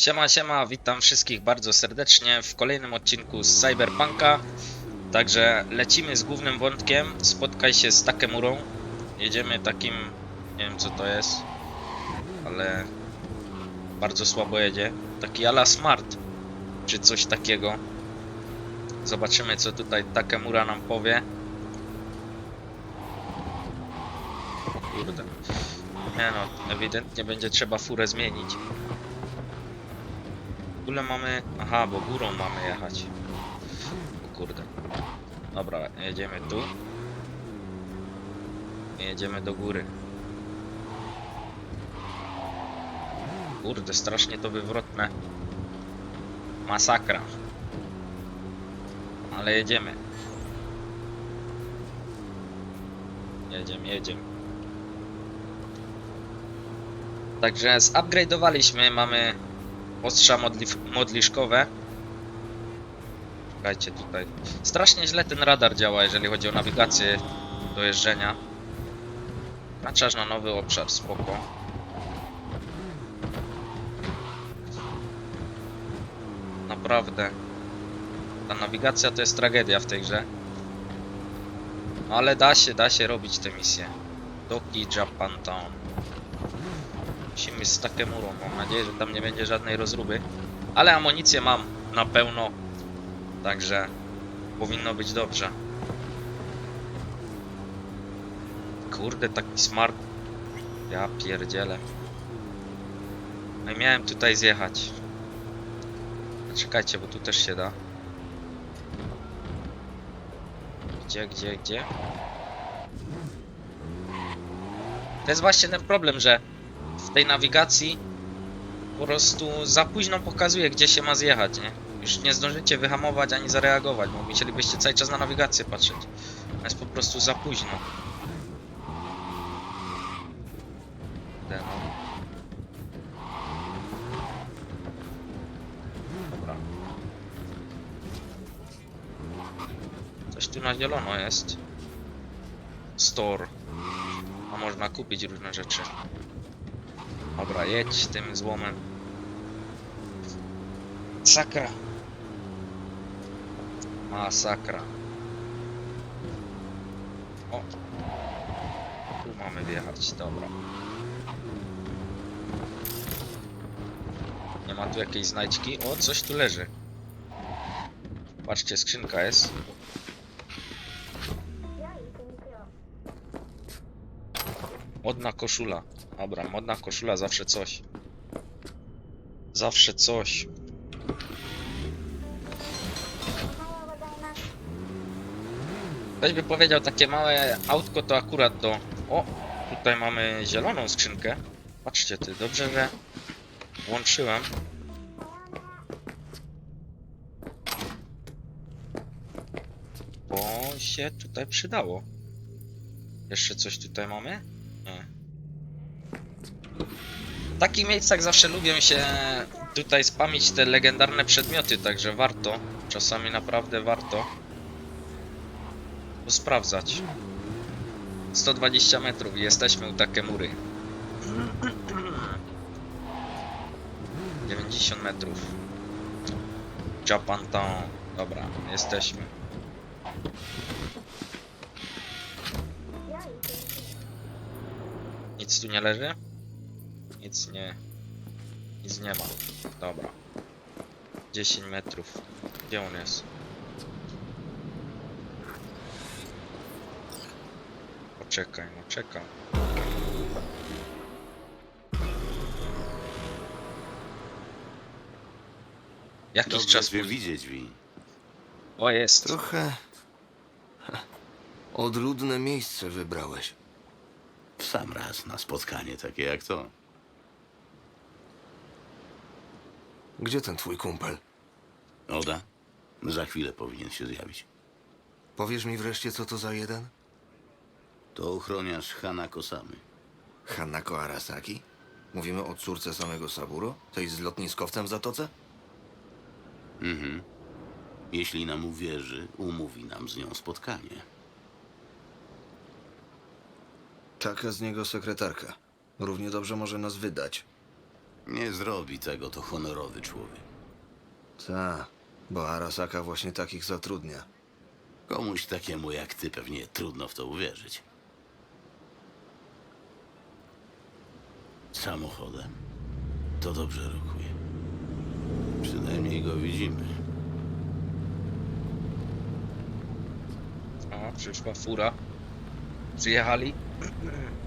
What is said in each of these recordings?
Siema, siema, witam wszystkich bardzo serdecznie w kolejnym odcinku z Cyberpunka. Także lecimy z głównym wątkiem. Spotkaj się z Takemurą. Jedziemy takim, nie wiem co to jest, ale bardzo słabo jedzie. Taki ala smart, czy coś takiego. Zobaczymy co tutaj Takemura nam powie. Kurde. Nie no, ewidentnie będzie trzeba furę zmienić. W ogóle mamy... Aha, bo górą mamy jechać. O kurde. Dobra, jedziemy tu. Jedziemy do góry. Kurde, strasznie to wywrotne. Masakra. Ale jedziemy. Jedziemy, jedziemy. Także zupgrade'owaliśmy, mamy ostrza modli- modliszkowe. Czekajcie tutaj. Strasznie źle ten radar działa, jeżeli chodzi o nawigację do jeżdżenia. Patrzasz na nowy obszar, spoko. Naprawdę. Ta nawigacja to jest tragedia w tej grze. No ale da się, da się robić te misje. Doki Japantown. Musimy z Takemurą. Mam nadzieję, że tam nie będzie żadnej rozruby. Ale amunicję mam na pełno. Także powinno być dobrze. Kurde, taki smart. Ja pierdzielę. No i miałem tutaj zjechać. Czekajcie, bo tu też się da. Gdzie, gdzie, gdzie? To jest właśnie ten problem, że w tej nawigacji po prostu za późno pokazuje, gdzie się ma zjechać, nie? Już nie zdążycie wyhamować ani zareagować, bo musielibyście cały czas na nawigację patrzeć. To jest po prostu za późno. No. Dobra. Coś tu na zielono jest. Store. A można kupić różne rzeczy. Dobra, jedź tym złomem. Sakra. Masakra. O. Tu mamy wjechać, dobra. Nie ma tu jakiejś znajdźki? O, coś tu leży. Patrzcie, skrzynka jest. Modna koszula. Dobra, modna koszula zawsze coś. Zawsze coś. Ktoś by powiedział, takie małe autko to akurat do... O, tutaj mamy zieloną skrzynkę. Patrzcie ty, dobrze, że włączyłem. Bo się tutaj przydało. Jeszcze coś tutaj mamy? Nie. W takich miejscach zawsze lubię się tutaj spamić te legendarne przedmioty, także warto. Czasami naprawdę warto. Posprawdzać. 120 metrów jesteśmy u Takemury. 90 metrów. Japantown. Dobra, jesteśmy. Nic tu nie leży? Nic nie. Nic nie ma. Dobra. 10 metrów. Gdzie on jest? Poczekaj, no czekam. Jakiś Dobrze czas cię później. widzieć, Wi. O, jest. Trochę odludne miejsce wybrałeś. W sam raz na spotkanie takie jak to. Gdzie ten twój kumpel? Oda? Za chwilę powinien się zjawić. Powiesz mi wreszcie, co to za jeden? To ochroniarz Hanako Samy. Hanako Arasaki? Mówimy o córce samego Saburo? Tej z lotniskowcem w zatoce? Mhm. Jeśli nam uwierzy, umówi nam z nią spotkanie. Taka z niego sekretarka. Równie dobrze może nas wydać. Nie zrobi tego, to honorowy człowiek. Ta, bo Arasaka właśnie takich zatrudnia. Komuś takiemu jak ty pewnie trudno w to uwierzyć. Samochodem? To dobrze rokuje. Przynajmniej go widzimy. O, przyszła fura. Przyjechali.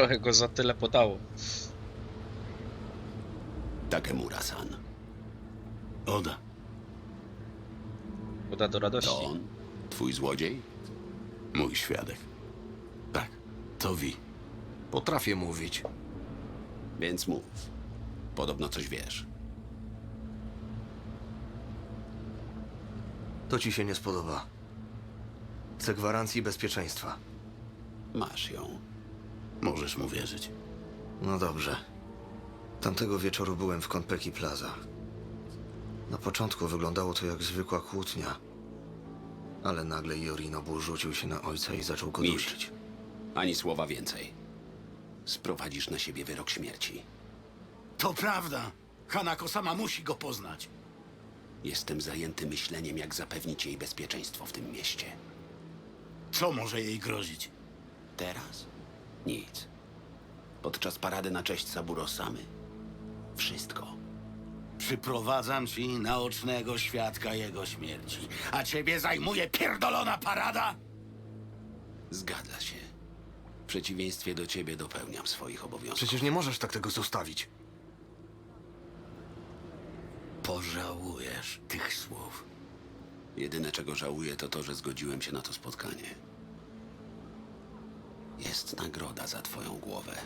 Trochę go za tyle podało. Takemura-san. Oda. Poda do radości. To on? Twój złodziej? Mój świadek. Tak, to wi. Potrafię mówić. Więc mów. Podobno coś wiesz. To ci się nie spodoba. Chcę gwarancji bezpieczeństwa. Masz ją. Możesz mu wierzyć. No dobrze. Tamtego wieczoru byłem w Konpeki Plaza. Na początku wyglądało to jak zwykła kłótnia. Ale nagle Yorinobu rzucił się na ojca i zaczął go Milcz. dusić. Ani słowa więcej. Sprowadzisz na siebie wyrok śmierci. To prawda! Hanako sama musi go poznać. Jestem zajęty myśleniem, jak zapewnić jej bezpieczeństwo w tym mieście. Co może jej grozić? Teraz? Nic. Podczas parady na cześć Saburo Samy? Wszystko. Przyprowadzam ci naocznego świadka jego śmierci, a ciebie zajmuje pierdolona parada? Zgadza się. W przeciwieństwie do ciebie dopełniam swoich obowiązków. Przecież nie możesz tak tego zostawić. Pożałujesz tych słów. Jedyne, czego żałuję, to to, że zgodziłem się na to spotkanie. Jest nagroda za twoją głowę.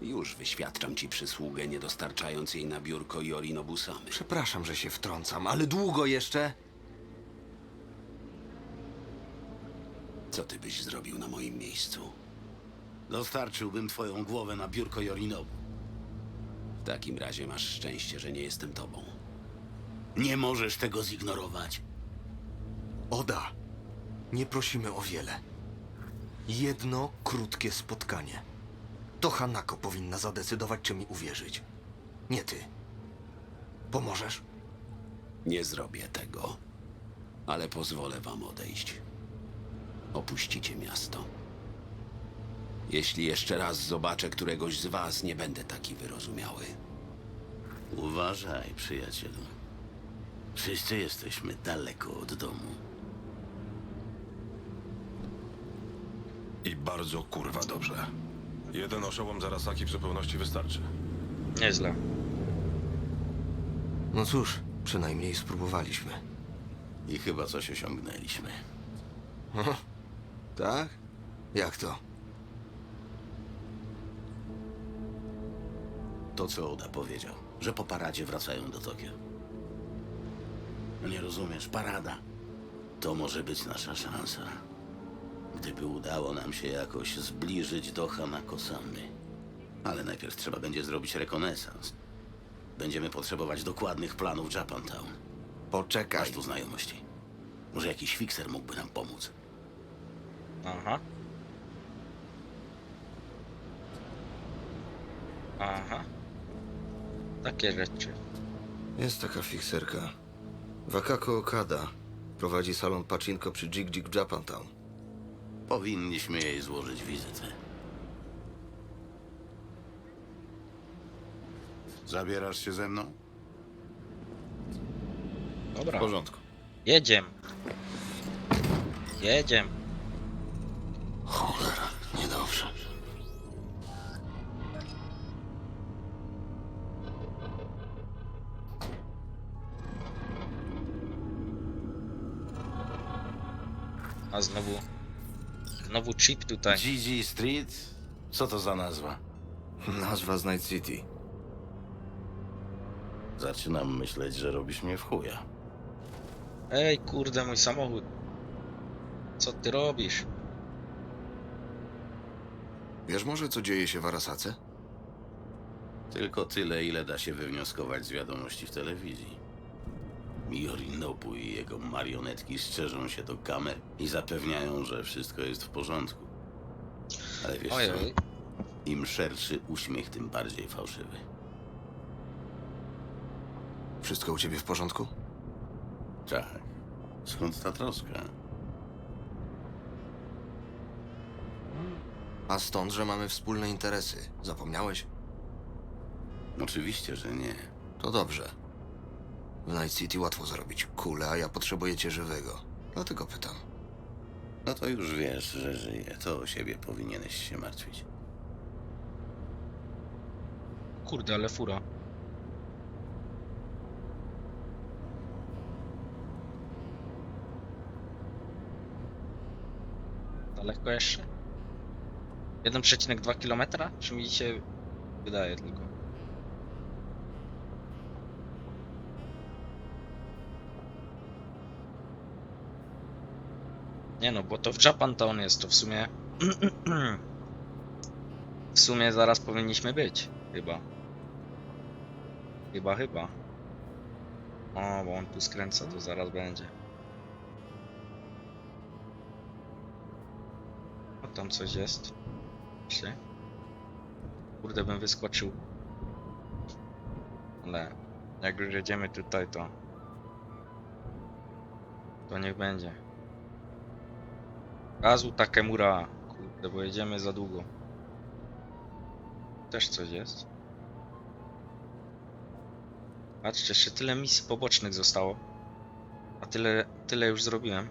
Już wyświadczam ci przysługę, nie dostarczając jej na biurko Yorinobu Samy. Przepraszam, że się wtrącam, ale długo jeszcze? Co ty byś zrobił na moim miejscu? Dostarczyłbym twoją głowę na biurko Yorinobu. W takim razie masz szczęście, że nie jestem tobą. Nie możesz tego zignorować. Oda, nie prosimy o wiele. Jedno krótkie spotkanie. To Hanako powinna zadecydować, czy mi uwierzyć. Nie ty. Pomożesz? Nie zrobię tego, ale pozwolę wam odejść. Opuścicie miasto. Jeśli jeszcze raz zobaczę któregoś z was, nie będę taki wyrozumiały. Uważaj, przyjacielu. Wszyscy jesteśmy daleko od domu. I bardzo kurwa dobrze. Jeden oszołom Zarasaki w zupełności wystarczy. Nieźle. No cóż, przynajmniej spróbowaliśmy. I chyba coś osiągnęliśmy. Tak? Jak to? To, co Oda powiedział, że po paradzie wracają do Tokio. Nie rozumiesz, parada. To może być nasza szansa. Gdyby udało nam się jakoś zbliżyć do Hanako-samy. Ale najpierw trzeba będzie zrobić rekonesans. Będziemy potrzebować dokładnych planów Japantown. Poczekaj. Masz tu znajomości. Może jakiś fikser mógłby nam pomóc. Aha. Aha. Takie rzeczy. Jest taka fikserka. Wakako Okada prowadzi salon pachinko przy Jig Jig Japantown. Powinniśmy jej złożyć wizytę. Zabierasz się ze mną? Dobra. porządku. Jedziemy. Jedziemy. Cholera, niedobrze. A znowu... Znowu chip tutaj. GG Street? Co to za nazwa? Nazwa z Night City. Zaczynam myśleć, że robisz mnie w chuja. Ej, kurde, mój samochód. Co ty robisz? Wiesz może, co dzieje się w Arasace? Tylko tyle, ile da się wywnioskować z wiadomości w telewizji. Yorinobu i jego marionetki strzeżą się do kamer i zapewniają, że wszystko jest w porządku. Ale wiesz Ojej. co? Im szerszy uśmiech, tym bardziej fałszywy. Wszystko u ciebie w porządku? Tak. Skąd ta troska? A stąd, że mamy wspólne interesy. Zapomniałeś? Oczywiście, że nie. To dobrze. W Night City łatwo zarobić kulę, a ja potrzebuję cię żywego. Dlatego pytam. No to już wiesz, że żyje. To o siebie powinieneś się martwić. Kurde, ale fura. Daleko jeszcze? 1,2 km? Czy mi się wydaje tylko? Nie no, bo to w Japantown jest, to w sumie... w sumie zaraz powinniśmy być, chyba. Chyba, chyba. O, bo on tu skręca, to zaraz będzie. O, tam coś jest. Czy? Kurde, bym wyskoczył. Ale jak już jedziemy tutaj, to... To niech będzie. Gazu Takemura. Kurde, bo jedziemy za długo. Też coś jest. Patrzcie, jeszcze tyle misji pobocznych zostało. A tyle, tyle już zrobiłem.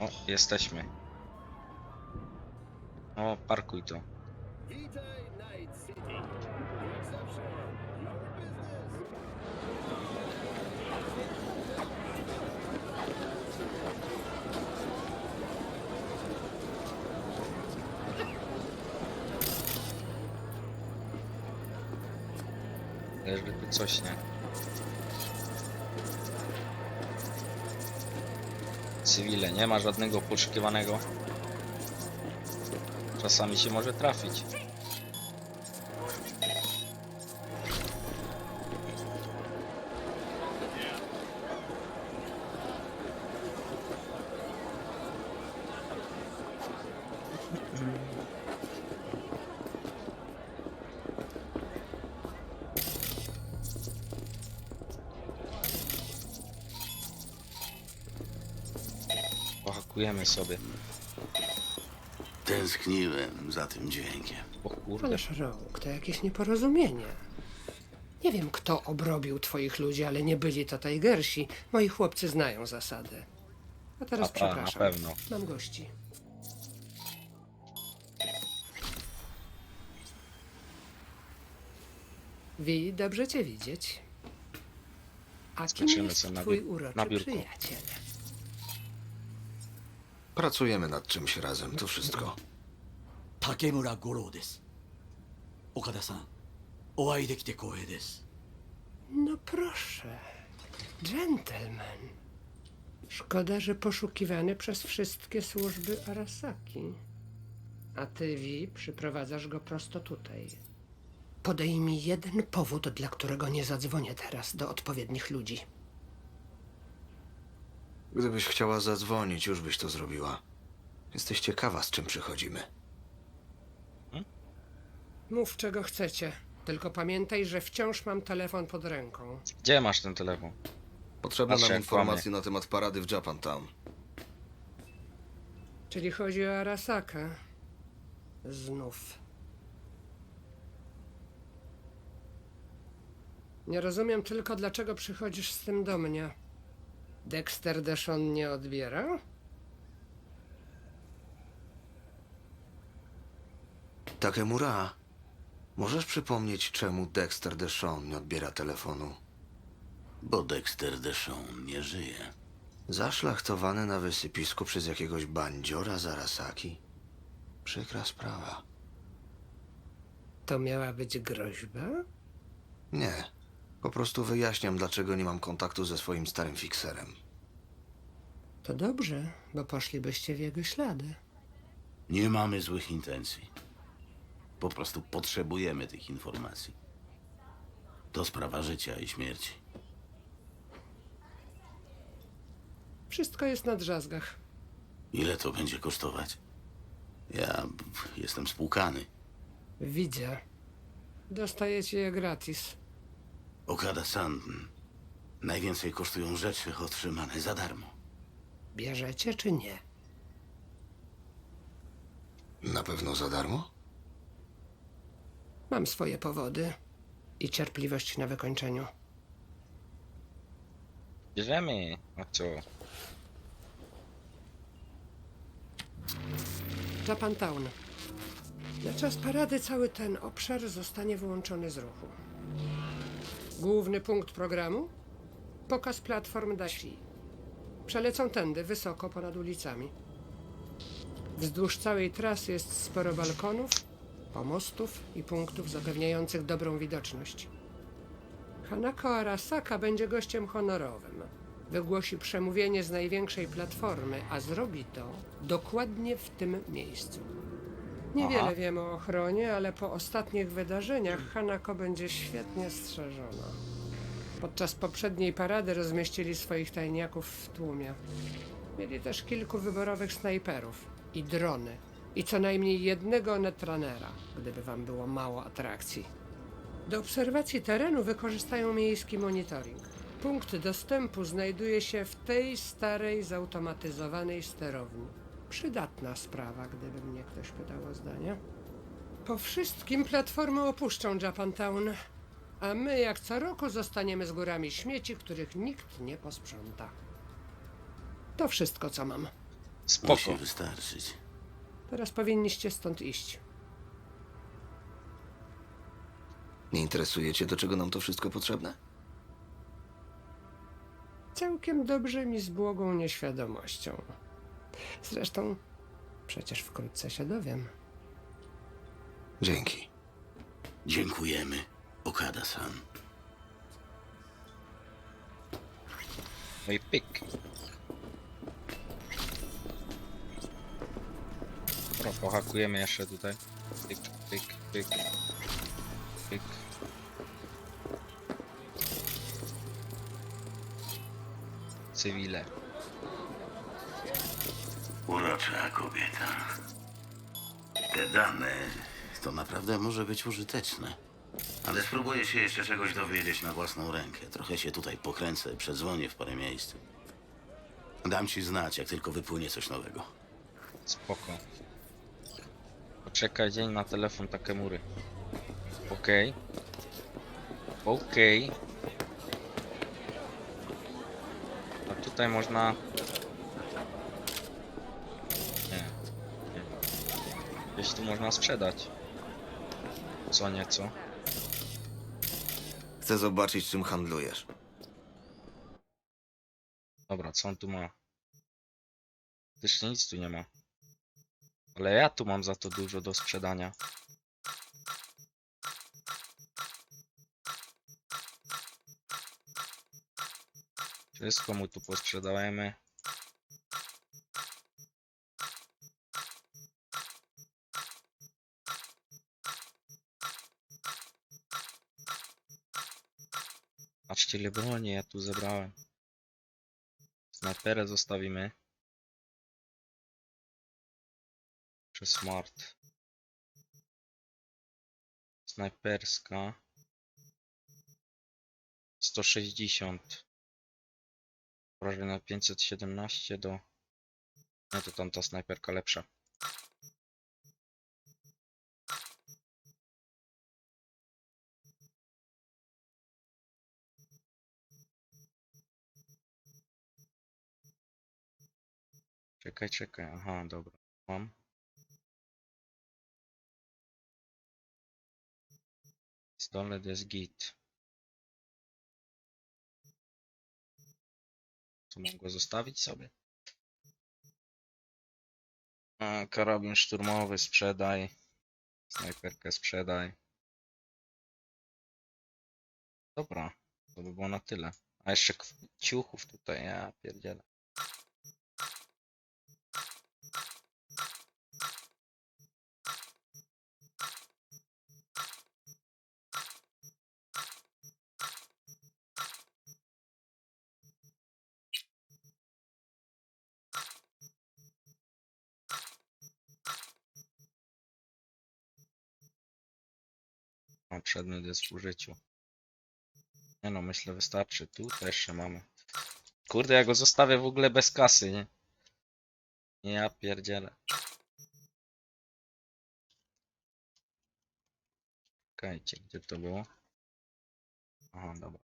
O, jesteśmy. O, parkuj to. Witaj, Night City. Jak zawsze, Ale żeby tu coś nie. Cywile, nie ma żadnego poszukiwanego. Czasami się może trafić. Pohakujemy sobie. Tęskniłem za tym dźwiękiem. O kurde. Ależ to jakieś nieporozumienie. Nie wiem, kto obrobił twoich ludzi, ale nie byli to Tigersi. Moi chłopcy znają zasady. A teraz A ta, na przepraszam. pewno. Mam gości. Wi, dobrze cię widzieć. A kim Skoczymy jest sobie na twój uroczy na biurko. przyjaciel? Pracujemy nad czymś razem, to wszystko. 竹村五郎です岡田さんお会いできて光栄です No proszę. Gentleman. Szkoda, że poszukiwany przez wszystkie służby Arasaki. A ty, Wi, przyprowadzasz go prosto tutaj. Podaj mi jeden powód, dla którego nie zadzwonię teraz do odpowiednich ludzi. Gdybyś chciała zadzwonić, już byś to zrobiła. Jesteś ciekawa, z czym przychodzimy. Mów, czego chcecie. Tylko pamiętaj, że wciąż mam telefon pod ręką. Gdzie masz ten telefon? Potrzebna Patrzę, nam jak informacji na temat parady w Japantown. Czyli chodzi o Arasakę. Znów. Nie rozumiem tylko, dlaczego przychodzisz z tym do mnie. Dexter Deshawn nie odbiera? Takemura, możesz przypomnieć, czemu Dexter Deshawn nie odbiera telefonu? Bo Dexter Deshawn nie żyje. Zaszlachtowany na wysypisku przez jakiegoś bandziora z Arasaki? Przykra sprawa. To miała być groźba? Nie. Po prostu wyjaśniam, dlaczego nie mam kontaktu ze swoim starym fikserem. To dobrze, bo poszlibyście w jego ślady. Nie mamy złych intencji. Po prostu potrzebujemy tych informacji. To sprawa życia i śmierci. Wszystko jest na drzazgach. Ile to będzie kosztować? Ja jestem spłukany. Widzę. Dostajecie je gratis. Okada-san, najwięcej kosztują rzeczy otrzymane za darmo. Bierzecie czy nie? Na pewno za darmo? Mam swoje powody i cierpliwość na wykończeniu. Bierzemy. A co? Japantown. Na czas parady cały ten obszar zostanie wyłączony z ruchu. Główny punkt programu? Pokaz platform Dashi. Przelecą tędy, wysoko ponad ulicami. Wzdłuż całej trasy jest sporo balkonów, pomostów i punktów zapewniających dobrą widoczność. Hanako Arasaka będzie gościem honorowym. Wygłosi przemówienie z największej platformy, a zrobi to dokładnie w tym miejscu. Niewiele Aha. wiemy o ochronie, ale po ostatnich wydarzeniach Hanako będzie świetnie strzeżona. Podczas poprzedniej parady rozmieścili swoich tajniaków w tłumie. Mieli też kilku wyborowych snajperów i drony. I co najmniej jednego netrunnera, gdyby wam było mało atrakcji. Do obserwacji terenu wykorzystają miejski monitoring. Punkt dostępu znajduje się w tej starej, zautomatyzowanej sterowni. Przydatna sprawa, gdyby mnie ktoś pytał o zdanie. Po wszystkim platformy opuszczą Japantown, a my jak co roku zostaniemy z górami śmieci, których nikt nie posprząta. To wszystko, co mam. Spoko. Musi wystarczyć. Teraz powinniście stąd iść. Nie interesuje cię, do czego nam to wszystko potrzebne? Całkiem dobrze mi z błogą nieświadomością. Zresztą, przecież wkrótce się dowiem. Dzięki. Dziękujemy, Okada-san. No i pyk. Dobra, pohakujemy jeszcze tutaj. Pyk, pyk, pyk. Pyk. Cywile. Urocza kobieta. Te dane to naprawdę może być użyteczne. Ale spróbuję się jeszcze czegoś dowiedzieć na własną rękę. Trochę się tutaj pokręcę, przedzwonię w parę miejsc. Dam ci znać, jak tylko wypłynie coś nowego. Spoko. Poczekaj dzień na telefon Takemury. Okej. Okej. A tutaj można... Gdzieś tu można sprzedać. Co nieco. Chcę zobaczyć, czym handlujesz. Dobra, co on tu ma? Też nic tu nie ma. Ale ja tu mam za to dużo do sprzedania. Wszystko mu tu posprzedajemy. Patrzcie ile broni ja tu zebrałem. Snajperę zostawimy. Przez smart. Snajperska. 160. Prawie na 517 do... No to tamta snajperka lepsza. Czekaj, czekaj. Aha, dobra. Mam. Pistolet jest git. Mam go zostawić sobie? A, karabin szturmowy sprzedaj. Snajperkę sprzedaj. Dobra, to by było na tyle. A jeszcze ciuchów tutaj, ja pierdzielę. A przedmiot jest w użyciu. Nie no, myślę wystarczy. Tu też jeszcze mamy. Kurde, ja go zostawię w ogóle bez kasy? Nie, ja pierdzielę. Czekajcie, gdzie to było? Aha, dobra.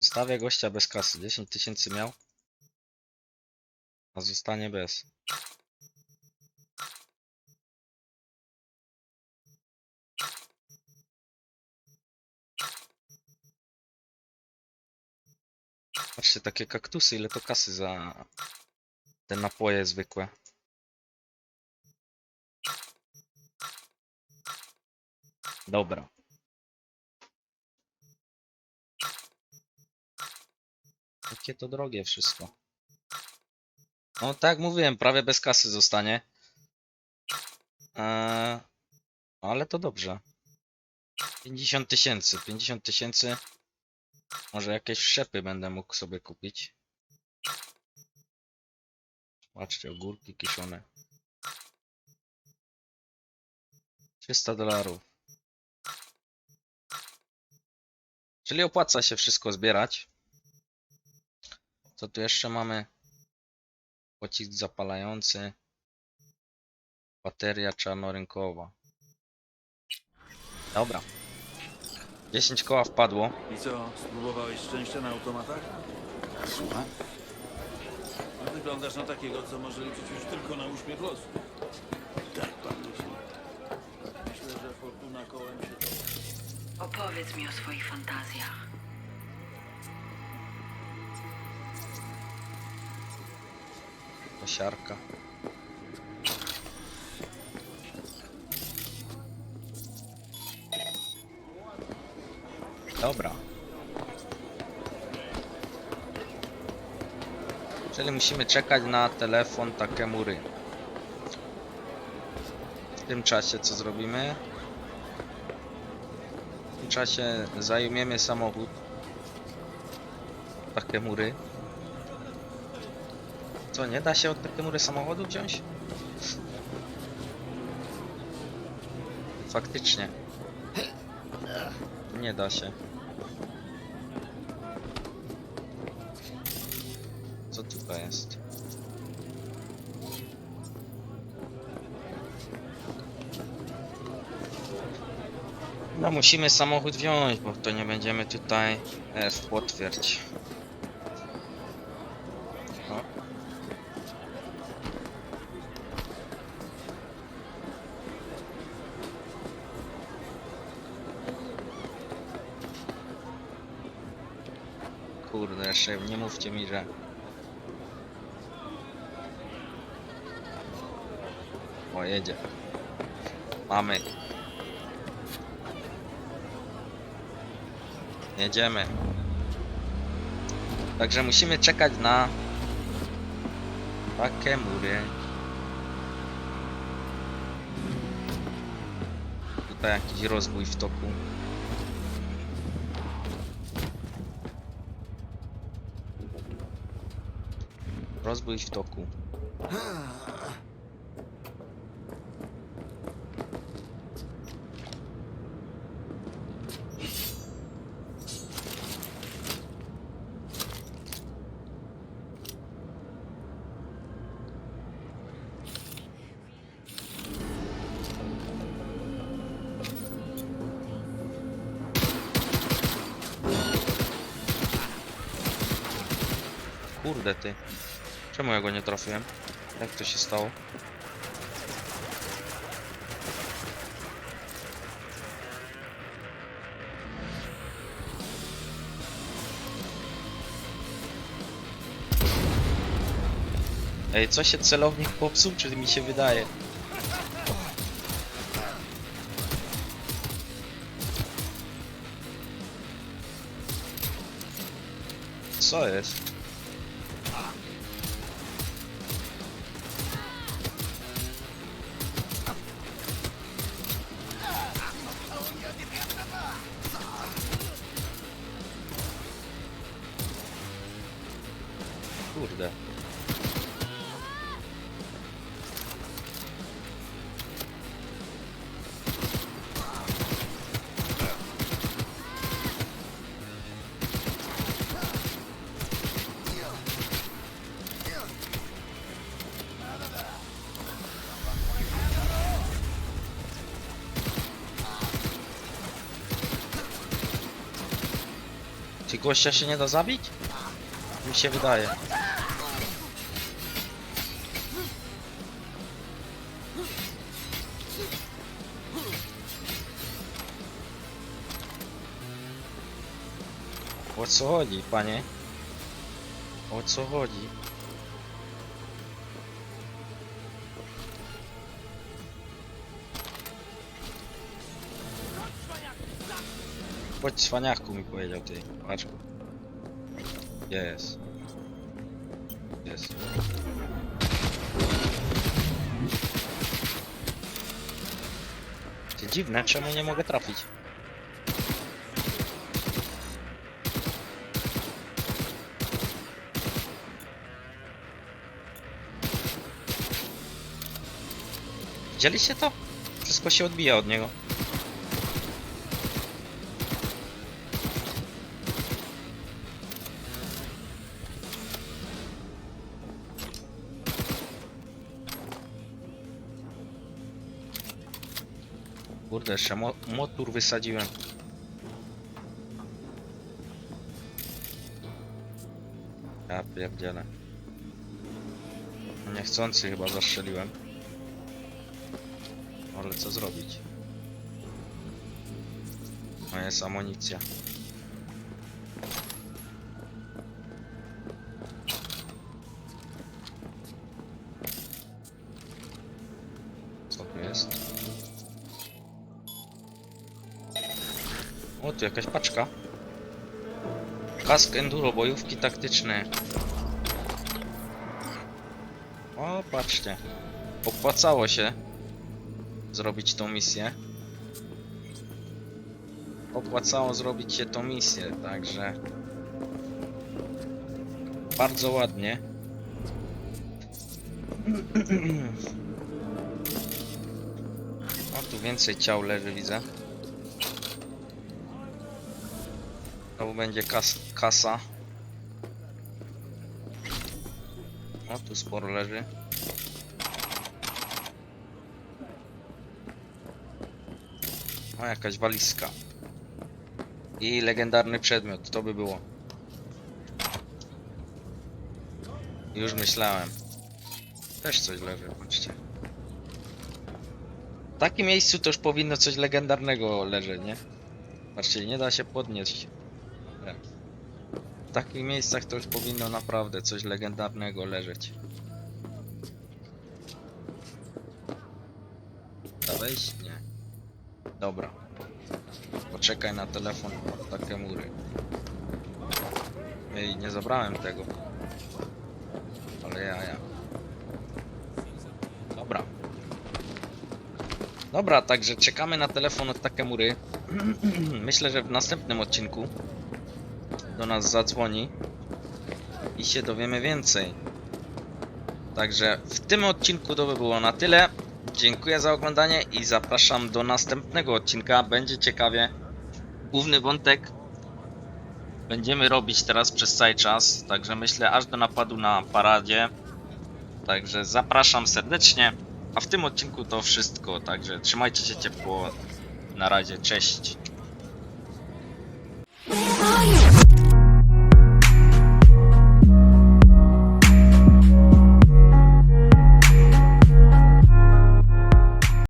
Zostawię gościa bez kasy. 10 tysięcy miał. A zostanie bez. Patrzcie, takie kaktusy, ile to kasy za te napoje zwykłe. Dobra. Jakie to drogie wszystko. No tak mówiłem, prawie bez kasy zostanie. Eee, ale to dobrze. 50 tysięcy. 50 tysięcy. Może jakieś wszczepy będę mógł sobie kupić. Patrzcie, ogórki kiszone. 300 dolarów. Czyli opłaca się wszystko zbierać. Co tu jeszcze mamy? Pocisk zapalający. Bateria czarnorynkowa. Dobra. 10 koła wpadło. I co, spróbowałeś szczęścia na automatach? Słucham? Wyglądasz na takiego, co może liczyć już tylko na uśmiech losu. Tak pan myśli. Myślę, że fortuna kołem się... Opowiedz mi o swoich fantazjach. Kosiarka. Dobra. Czyli musimy czekać na telefon Takemury. W tym czasie co zrobimy? W tym czasie zajmiemy samochód Takemury. Co, nie da się od Takemury samochodu wziąć? Faktycznie. Nie da się. No musimy samochód wziąć, bo to nie będziemy tutaj F potwierdź. O. Kurde, jeszcze nie mówcie mi, że... O. Mamy. Jedziemy. Także musimy czekać na... Takie mury. Tutaj jakiś rozbój w toku. Rozbój w toku. Kurde ty. Czemu ja go nie trafiłem? Jak to się stało? Ej, co się celownik popsuł, czy mi się wydaje? Co jest? Gościa się nie da zabić? Mi się wydaje. O co chodzi, panie? O co chodzi? Chodź cwaniaku mi powiedział ty. Patrz. Jest. Jest. Ty dziwne, czemu nie mogę trafić? Widzieliście to? Wszystko się odbija od niego. Kurde, jeszcze mo motor wysadziłem. Ja pierdzielę. Niechcący chyba zastrzeliłem. Ale co zrobić? No jest amunicja. Tu jakaś paczka. Kask enduro, bojówki taktyczne. O, patrzcie. Opłacało się zrobić tą misję. Opłacało zrobić się tą misję, także bardzo ładnie. O, tu więcej ciał leży, widzę. Znowu będzie kas kasa. O, tu sporo leży. O, jakaś walizka. I legendarny przedmiot, to by było. Już myślałem. Też coś leży, patrzcie. W takim miejscu już powinno coś legendarnego leżeć, nie? Patrzcie, nie da się podnieść. Takich miejscach to już powinno naprawdę coś legendarnego leżeć. Da wejść? Nie. Dobra. Poczekaj na telefon od takie mury. Ej, nie zabrałem tego. Ale ja, ja. Dobra. Dobra, także czekamy na telefon od Takemury. Myślę, że w następnym odcinku do nas zadzwoni i się dowiemy więcej. Także w tym odcinku to by było na tyle. Dziękuję za oglądanie i zapraszam do następnego odcinka. Będzie ciekawie. Główny wątek będziemy robić teraz przez cały czas, także myślę aż do napadu na paradzie. Także zapraszam serdecznie. A w tym odcinku to wszystko, także trzymajcie się ciepło. Na razie, cześć.